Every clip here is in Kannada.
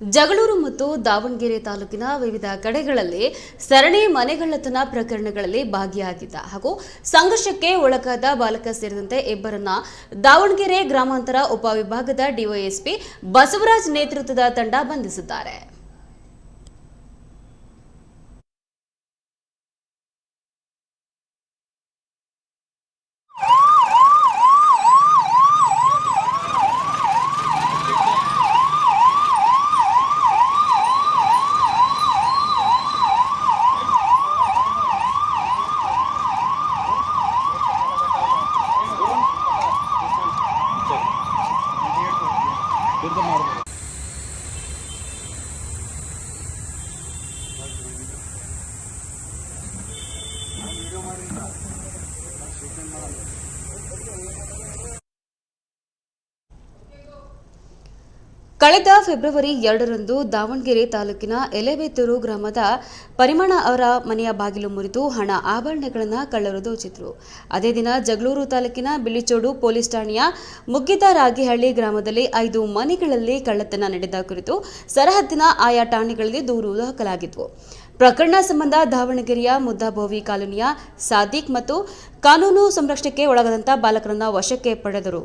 ಜಗಳೂರು ಮತ್ತು ದಾವಣಗೆರೆ ತಾಲೂಕಿನ ವಿವಿಧ ಕಡೆಗಳಲ್ಲಿ ಸರಣಿ ಮನೆಗಳ್ಳತನ ಪ್ರಕರಣಗಳಲ್ಲಿ ಭಾಗಿಯಾಗಿದ್ದ ಹಾಗೂ ಸಂಘರ್ಷಕ್ಕೆ ಒಳಗಾದ ಬಾಲಕ ಸೇರಿದಂತೆ ಇಬ್ಬರನ್ನ ದಾವಣಗೆರೆ ಗ್ರಾಮಾಂತರ ಉಪವಿಭಾಗದ ಡಿವೈಎಸ್ಪಿ ಬಸವರಾಜ್ ನೇತೃತ್ವದ ತಂಡ ಬಂಧಿಸಿದ್ದಾರೆ. Pierdo más. ಕಳೆದ ಫೆಬ್ರವರಿ ಎರಡರಂದು ದಾವಣಗೆರೆ ತಾಲೂಕಿನ ಎಲೆಬೇತೂರು ಗ್ರಾಮದ ಪರಿಮಳ ಅವರ ಮನೆಯ ಬಾಗಿಲು ಮುರಿದು ಹಣ ಆಭರಣಗಳನ್ನು ಕಳ್ಳರು ದೋಚಿದ್ರು ಅದೇ ದಿನ ಜಗಳೂರು ತಾಲೂಕಿನ ಬಿಳಿಚೋಡು ಪೊಲೀಸ್ ಠಾಣೆಯ ಮುಗ್ಗಿದ ರಾಗಿಹಳ್ಳಿ ಗ್ರಾಮದಲ್ಲಿ ಐದು ಮನೆಗಳಲ್ಲಿ ಕಳ್ಳತನ ನಡೆದ ಕುರಿತು ಸರಹದ್ದಿನ ಆಯಾ ಠಾಣೆಗಳಲ್ಲಿ ದೂರು ದಾಖಲಾಗಿದ್ವು. ಪ್ರಕರಣ ಸಂಬಂಧ ದಾವಣಗೆರೆಯ ಮುದ್ದಾಭೋವಿ ಕಾಲೋನಿಯ ಸಾದಿಕ್ ಮತ್ತು ಕಾನೂನು ಸಂರಕ್ಷಣೆಗೆ ಒಳಗಾದಂತಹ ಬಾಲಕರನ್ನ ವಶಕ್ಕೆ ಪಡೆದರು.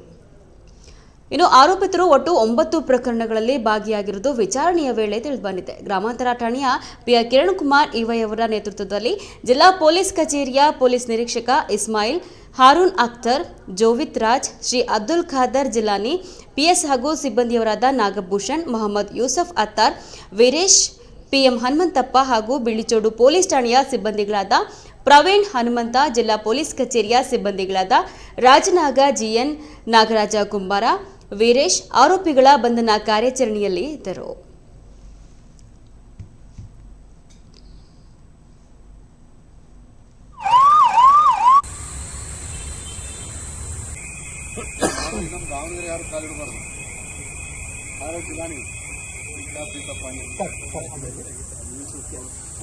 ಇನ್ನು ಆರೋಪಿತರು ಒಟ್ಟು ಒಂಬತ್ತು ಪ್ರಕರಣಗಳಲ್ಲಿ ಭಾಗಿಯಾಗಿರುವುದು ವಿಚಾರಣೆಯ ವೇಳೆ ತಿಳಿದುಬಂದಿದೆ. ಗ್ರಾಮಾಂತರ ಠಾಣೆಯ ಪಿ ಕಿರಣ್ ಕುಮಾರ್ ಇವೈ ಅವರ ನೇತೃತ್ವದಲ್ಲಿ ಜಿಲ್ಲಾ ಪೊಲೀಸ್ ಕಚೇರಿಯ ಪೊಲೀಸ್ ನಿರೀಕ್ಷಕ ಇಸ್ಮಾಯಿಲ್, ಹಾರೂನ್ ಅಖ್ತರ್, ಜೋವಿತ್ ರಾಜ್, ಶ್ರೀ ಅಬ್ದುಲ್ ಖಾದರ್ ಜಿಲಾನಿ ಪಿಎಸ್ ಹಾಗೂ ಸಿಬ್ಬಂದಿಯವರಾದ ನಾಗಭೂಷಣ್, ಮೊಹಮ್ಮದ್ ಯೂಸಫ್ ಅತ್ತಾರ್, ವೀರೇಶ್, ಪಿಎಂ ಹನುಮಂತಪ್ಪ ಹಾಗೂ ಬಿಳಿಚೋಡು ಪೊಲೀಸ್ ಠಾಣೆಯ ಸಿಬ್ಬಂದಿಗಳಾದ ಪ್ರವೀಣ್ ಹನುಮಂತ, ಜಿಲ್ಲಾ ಪೊಲೀಸ್ ಕಚೇರಿಯ ಸಿಬ್ಬಂದಿಗಳಾದ ರಾಜನಾಗ ಜಿಎನ್ ನಾಗರಾಜ ಕುಂಬಾರ ವೀರೇಶ್ ಆರೋಪಿಗಳ ಬಂಧನ ಕಾರ್ಯಾಚರಣೆಯಲ್ಲಿ ಇದ್ದರು.